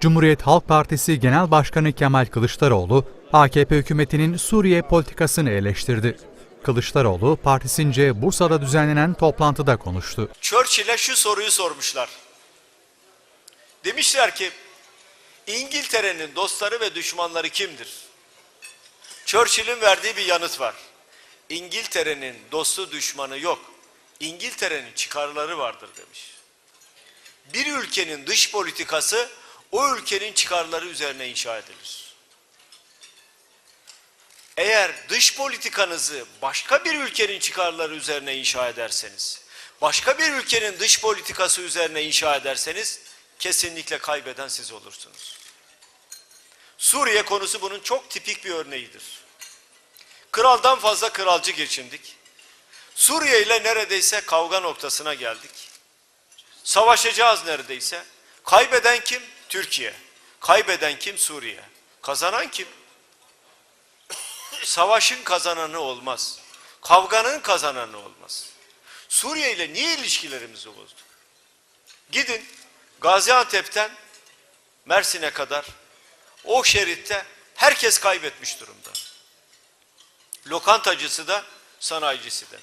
Cumhuriyet Halk Partisi Genel Başkanı Kemal Kılıçdaroğlu, AKP hükümetinin Suriye politikasını eleştirdi. Kılıçdaroğlu, partisince Bursa'da düzenlenen toplantıda konuştu. Churchill'e şu soruyu sormuşlar. Demişler ki İngiltere'nin dostları ve düşmanları kimdir? Churchill'in verdiği bir yanıt var. İngiltere'nin dostu düşmanı yok. İngiltere'nin çıkarları vardır demiş. Bir ülkenin dış politikası o ülkenin çıkarları üzerine inşa edilir. Eğer dış politikanızı başka bir ülkenin çıkarları üzerine inşa ederseniz, başka bir ülkenin dış politikası üzerine inşa ederseniz kesinlikle kaybeden siz olursunuz. Suriye konusu bunun çok tipik bir örneğidir. Kraldan fazla kralcı geçindik. Suriye ile neredeyse kavga noktasına geldik. Savaşacağız neredeyse. Kaybeden kim? Türkiye. Kaybeden kim? Suriye. Kazanan kim? Savaşın kazananı olmaz. Kavganın kazananı olmaz. Suriye ile niye ilişkilerimizi bozduk? Gidin Gaziantep'ten Mersin'e kadar o şeritte herkes kaybetmiş durumda. Lokantacısı da sanayicisi de.